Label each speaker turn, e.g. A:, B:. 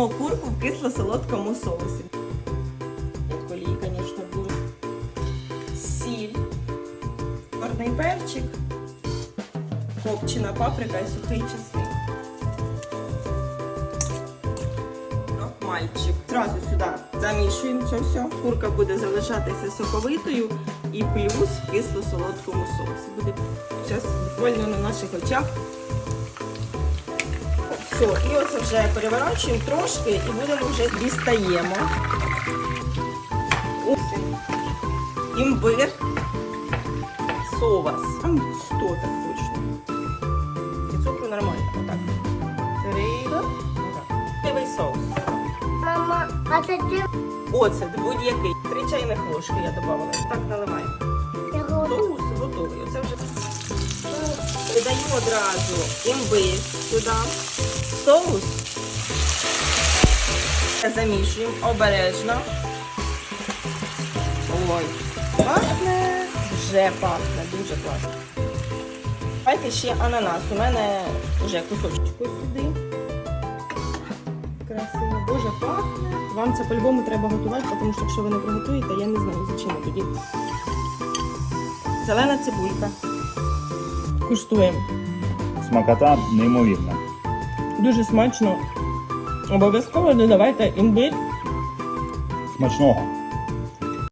A: Варимо курку в кисло-солодкому соусі. Колії, звісно, дуже. Сіль, чорний перчик, копчена паприка і сухий чесник. Мальчик. Зразу сюди замішуємо це все. Курка буде залишатися соковитою і плюс кисло-солодкому соусі. Буде зараз буквально на наших очах. Все, і оце вже переворачуємо трошки і будемо вже дістаємо. Імбир. Совас. Там 100 так точно. І цукру нормально. Отак. Три. Дивий соус.
B: Мама, а це ти
A: Оцет будь-який. Три чайних ложки я додавала. Так наливаємо. Соус готовий. Оце вже додаю одразу імбир сюди. Соус. Замішуємо обережно. Ой, пахне. Вже пахне, дуже класно. Давайте ще ананас. У мене вже кусочку сюди. Красиво. Боже, пахне. Вам це по-любому треба готувати, тому що якщо ви не приготуєте, я не знаю, зачем тоді. Зелена цибулька. Куштуємо.
C: Смакота неймовірна.
A: Дуже смачно. Обов'язково додавайте імбир.
C: Смачного.